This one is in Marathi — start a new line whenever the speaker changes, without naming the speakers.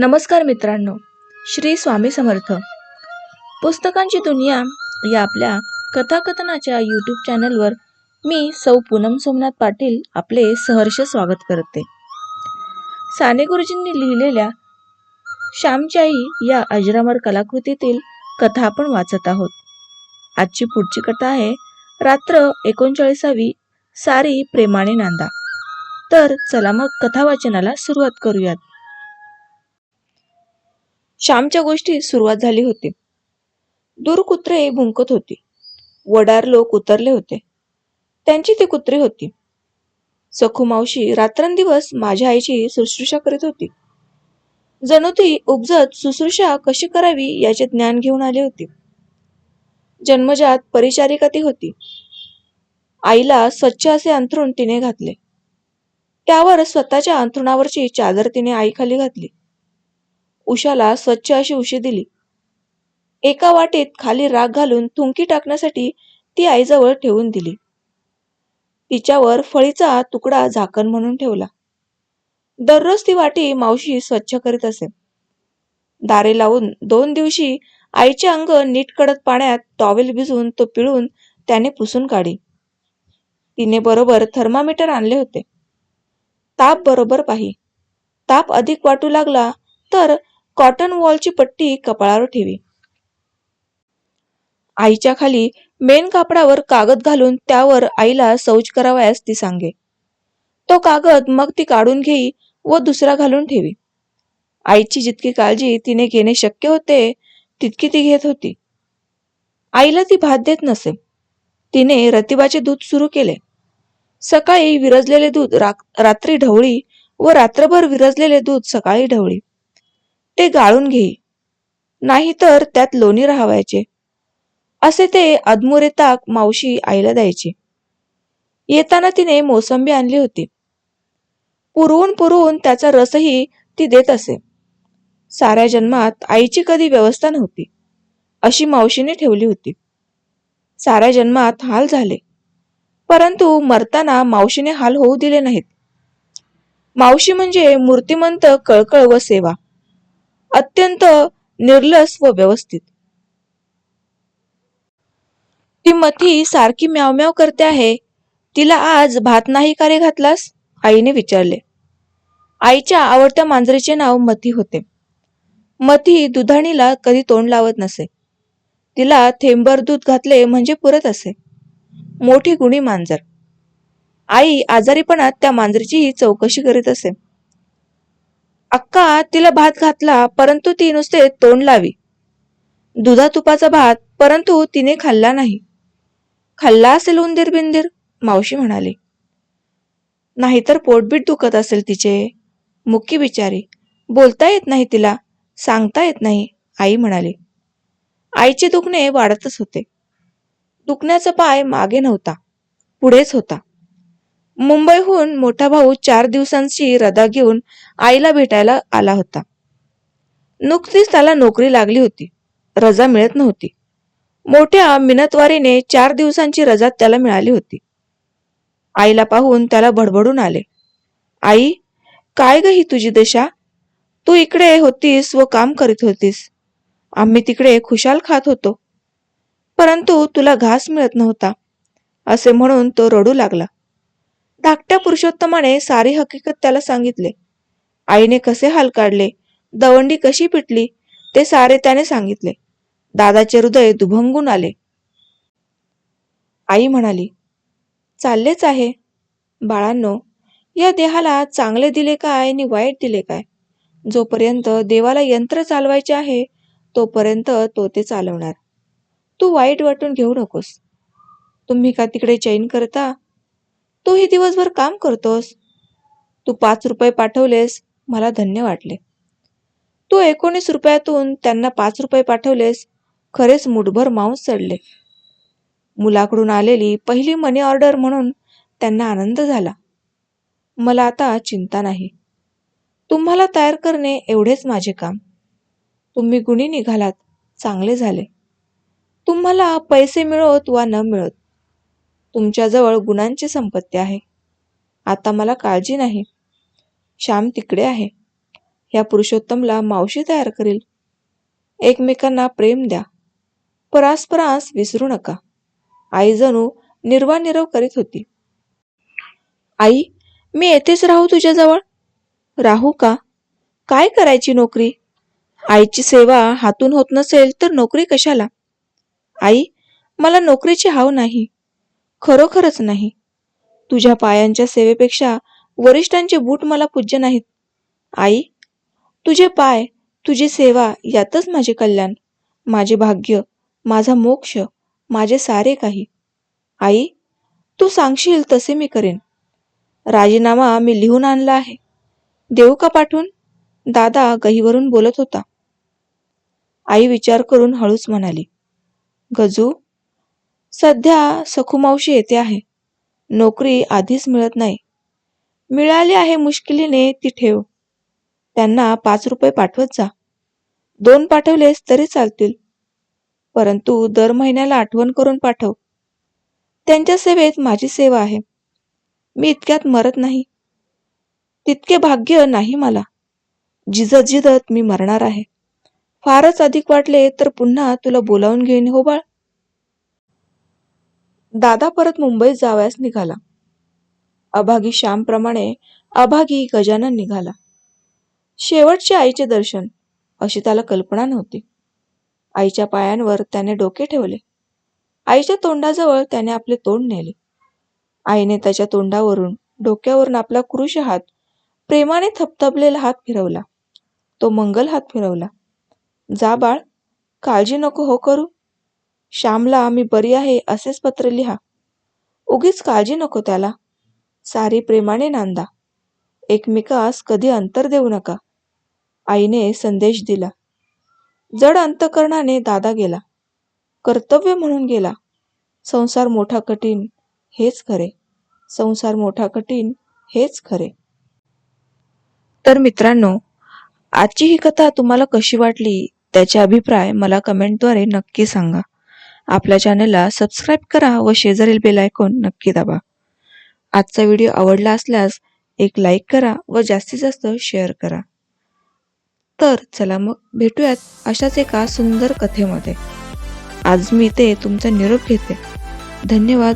नमस्कार मित्रांनो श्री स्वामी समर्थ. पुस्तकांची दुनिया या आपल्या कथाकथनाच्या यूट्यूब चॅनलवर मी सौ पूनम सोमनाथ पाटील आपले सहर्ष स्वागत करते. साने गुरुजींनी लिहिलेल्या श्यामची आई या अजरामर कलाकृतीतील कथा आपण वाचत आहोत. आजची पुढची कथा आहे रात्र एकोणचाळीसावी सारी प्रेमाने नांदा. तर चला मग कथा वाचनाला सुरुवात करूयात. श्यामच्या गोष्टी सुरुवात झाली होती. दूर कुत्रे भुंकत होती. वडार लोक उतरले होते. त्यांची ती कुत्री होती. सखू मावशी रात्रंदिवस माझ्या आईची शुश्रूषा करीत होती. जणू ती उपजत शुश्रूषा कशी करावी याचे ज्ञान घेऊन आली होती. जन्मजात परिचारिका ती होती. आईला स्वच्छ असे अंथरूण तिने घातले. त्यावर स्वतःच्या अंथरुणावरची चादर तिने आईखाली घातली. उशाला स्वच्छ अशी उशी दिली. एका वाटेत खाली राग घालून थुंकी टाकण्यासाठी ती आईजवळ ठेवून दिली. तिच्यावर फळीचा तुकडा झाकण म्हणून ठेवला. दररोज ती वाटी मावशी स्वच्छ करीत असे. दारे लावून दोन दिवशी आईचे अंग नीट कडत पाण्यात टॉवेल भिजवून तो पिळून त्याने पुसून काढी. तिने बरोबर थर्मामीटर आणले होते. ताप बरोबर पाही. ताप अधिक वाटू लागला तर कॉटन वॉलची पट्टी कपाळावर ठेवी. आईच्या खाली मेन कापडावर कागद घालून त्यावर आईला शौच करावयास ती सांगे. तो कागद मग ती काढून घेई व दुसरा घालून ठेवी. आईची जितकी काळजी तिने घेणे शक्य होते तितकी ती घेत होती. आईला ती भात देत नसे. तिने रतिबाचे दूध सुरू केले. सकाळी विरजलेले दूध रात्री ढवळी व रात्रभर विरजलेले दूध सकाळी ढवळी. ते गाळून घेई नाहीतर त्यात लोणी राहावायचे. असे ते अदमुरे ताक मावशी आईला द्यायची. येताना तिने मोसंबी आणली होती. पुरवून पुरवून त्याचा रसही ती देत असे. साऱ्या जन्मात आईची कधी व्यवस्था नव्हती. अशी मावशीने ठेवली होती. साऱ्या जन्मात हाल झाले. परंतु मरताना मावशीने हाल होऊ दिले नाहीत. मावशी म्हणजे मूर्तिमंत कळकळ व सेवा. अत्यंत निर्लस व व्यवस्थित. ती मथी सारखी म्याव म्याव करते आहे. तिला आज भात नाही का रे घातलास? आईने विचारले. आईच्या आवडत्या मांजरीचे नाव मथी होते. मथी दुधाणीला कधी तोंड लावत नसे. तिला थेंबर दूध घातले म्हणजे पुरत असे. मोठी गुणी मांजर. आई आजारीपणात त्या मांजरीचीही चौकशी करीत असे. अक्का तिला भात घातला परंतु ती नुसते तोंड लावी. दुधा तुपाचा भात परंतु तिने खाल्ला नाही. खाल्ला असेल उंदीर बिंदीर मावशी म्हणाली. नाहीतर पोटबीट दुखत असेल तिचे. मुक्की बिचारी. बोलता येत नाही तिला सांगता येत नाही आई म्हणाली. आईचे दुखणे वाढतच होते. दुखण्याचा पाय मागे नव्हता पुढेच होता. मुंबईहून मोठा भाऊ चार दिवसांची रजा घेऊन आईला भेटायला आला होता. नुकतीच त्याला नोकरी लागली होती. रजा मिळत नव्हती. मोठ्या मिनतवारीने चार दिवसांची रजा त्याला मिळाली होती. आईला पाहून त्याला भडभडून आले. आई काय ग ही तुझी दशा? तू इकडे होतीस व काम करीत होतीस. आम्ही तिकडे खुशाल खात होतो. परंतु तुला घास मिळत नव्हता. असे म्हणून तो रडू लागला. धाकट्या पुरुषोत्तमाने सारी हकीकत त्याला सांगितले. आईने कसे हाल काढले? दवंडी कशी पिटली? ते सारे त्याने सांगितले. दादाचे हृदय दुभंगून आले. आई म्हणाली चाललेच आहे. बाळांनो या देहाला चांगले दिले काय आणि वाईट दिले काय? जोपर्यंत देवाला यंत्र चालवायचे आहे तोपर्यंत तो ते चालवणार. तू वाईट वाटून घेऊ नकोस. तुम्ही का तिकडे चैन करता? तूही दिवसभर काम करतोस. तू पाच रुपये पाठवलेस मला धन्य वाटले. तू एकोणीस रुपयातून त्यांना पाच रुपये पाठवलेस खरेच मुठभर मांस चढले. मुलाकडून आलेली पहिली मनी ऑर्डर म्हणून त्यांना आनंद झाला. मला आता चिंता नाही. तुम्हाला तयार करणे एवढेच माझे काम. तुम्ही गुणी निघालात चांगले झाले. तुम्हाला पैसे मिळोत वा न मिळत तुमच्याजवळ गुणांची संपत्ती आहे. आता मला काळजी नाही. श्याम तिकडे आहे. ह्या पुरुषोत्तमला मावशी तयार करेल. एकमेकांना प्रेम द्या. परास्परास विसरू नका. आई जणू निर्वानिरव करीत होती. आई मी येथेच राहू तुझ्याजवळ? राहू का? काय करायची नोकरी? आईची सेवा हातून होत नसेल तर नोकरी कशाला? आई मला नोकरीची हाव नाही. खरोखरच नाही. तुझ्या पायांच्या सेवेपेक्षा वरिष्ठांचे बूट मला पूज्य नाहीत. आई तुझे पाय तुझी सेवा यातच माझे कल्याण. माझे भाग्य माझा मोक्ष माझे सारे काही. आई तू सांगशील तसे मी करेन. राजीनामा मी लिहून आणला आहे. देऊ का पाठवून दादा गहीवरून बोलत होता. आई विचार करून हळूच म्हणाली. गजू सध्या सखूमावशी येते आहे. नोकरी आधीच मिळत नाही. मिळाली आहे मुश्किलीने ती ठेव. त्यांना पाच रुपये पाठवत जा. दोन पाठवलेस तरी चालतील. परंतु दर महिन्याला आठवण करून पाठव. त्यांच्या सेवेत माझी सेवा आहे. मी इतक्यात मरत नाही. तितके भाग्य नाही मला. जिजत जिजत मी मरणार आहे. फारच अधिक वाटले तर पुन्हा तुला बोलावून घेईन हो बाळ? दादा परत मुंबईत जावयास निघाला. अभागी श्यामप्रमाणे अभागी गजानन निघाला. शेवटचे आईचे दर्शन अशी त्याला कल्पना नव्हती. आईच्या पायांवर त्याने डोके ठेवले. आईच्या तोंडाजवळ त्याने आपले तोंड नेले. आईने त्याच्या तोंडावरून डोक्यावरून आपला कृश हात प्रेमाने थपथपलेला हात फिरवला. तो मंगल हात फिरवला. जा बाळ काळजी नको हो करू. श्यामला मी बरी आहे असेच पत्र लिहा. उगीच काळजी नको त्याला. सारी प्रेमाने नांदा. एकमेकास कधी अंतर देऊ नका. आईने संदेश दिला. जड अंतकरणाने दादा गेला. कर्तव्य म्हणून गेला. संसार मोठा कठीण हेच खरे. संसार मोठा कठीण हेच खरे. तर मित्रांनो आजची ही कथा तुम्हाला कशी वाटली त्याचे अभिप्राय मला कमेंटद्वारे नक्की सांगा. आपल्या चॅनलला सबस्क्राईब करा व शेजारील बेल आयकॉन नक्की दाबा. आजचा व्हिडिओ आवडला असल्यास एक लाईक करा व जास्तीत जास्त शेअर करा. तर चला मग भेटूयात अशाच एका सुंदर कथेमध्ये. आज मी ते तुमचा निरोप घेते. धन्यवाद.